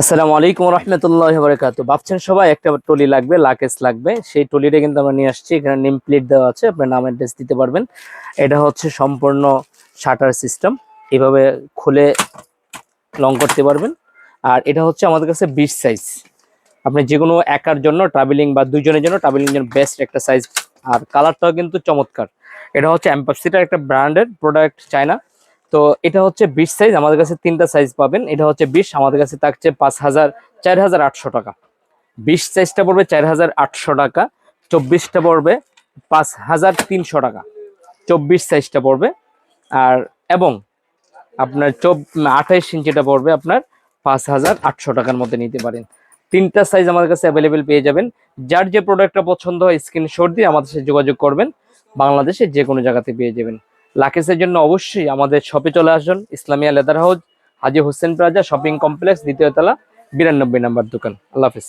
আসসালামু আলাইকুম রহমতুল্লাহ বরকাত ভাবছেন সবাই একটা টলি লাগবে লাকেজ লাগবে। সেই টলিটা কিন্তু আমরা নিয়ে আসছি। এখানে নেম প্লেট দেওয়া আছে, আপনার নাম অ্যাড্রেস দিতে পারবেন। এটা হচ্ছে সম্পূর্ণ শাটার সিস্টেম। এভাবে খুলে লং করতে পারবেন। আর এটা হচ্ছে আমাদের কাছে বিশ সাইজ আপনি যে কোনো একার জন্য ট্রাভেলিং বা দুজনের জন্য ট্রাভেলিং জন্য বেস্ট একটা সাইজ আর কালারটাও কিন্তু চমৎকার। এটা হচ্ছে অ্যাম্পাসিটার একটা ব্র্যান্ডের প্রোডাক্ট চায়না তো এটা হচ্ছে বিশ সাইজ আমাদের কাছে তিনটা সাইজ পাবেন। এটা হচ্ছে বিশ, আমাদের কাছে থাকছে পাঁচ হাজার, চার হাজার আটশো টাকা। বিশ সাইজটা পড়বে চার হাজার আটশো টাকা চব্বিশটা পড়বে পাঁচ হাজার তিনশো টাকা। চব্বিশ সাইজটা পড়বে। আর, এবং আপনার চব, আঠাইশ ইঞ্চিটা পড়বে আপনার পাঁচ হাজার আটশো টাকার মধ্যে নিতে পারেন। তিনটা সাইজ আমাদের কাছে অ্যাভেলেবেল পেয়ে যাবেন। যার যে প্রোডাক্টটা পছন্দ হয় স্ক্রিনশট দিয়ে আমাদের সাথে যোগাযোগ করবেন। বাংলাদেশে যে কোনো জায়গাতে পেয়ে যাবেন। লাকেসের জন্য অবশ্যই আমাদের শপে চলে আসুন। Islamia leather house, Haji Hossain plaza, shopping complex, দ্বিতীয় তলা, বিরানব্বই নাম্বার দোকান। আল্লাহ হাফিজ।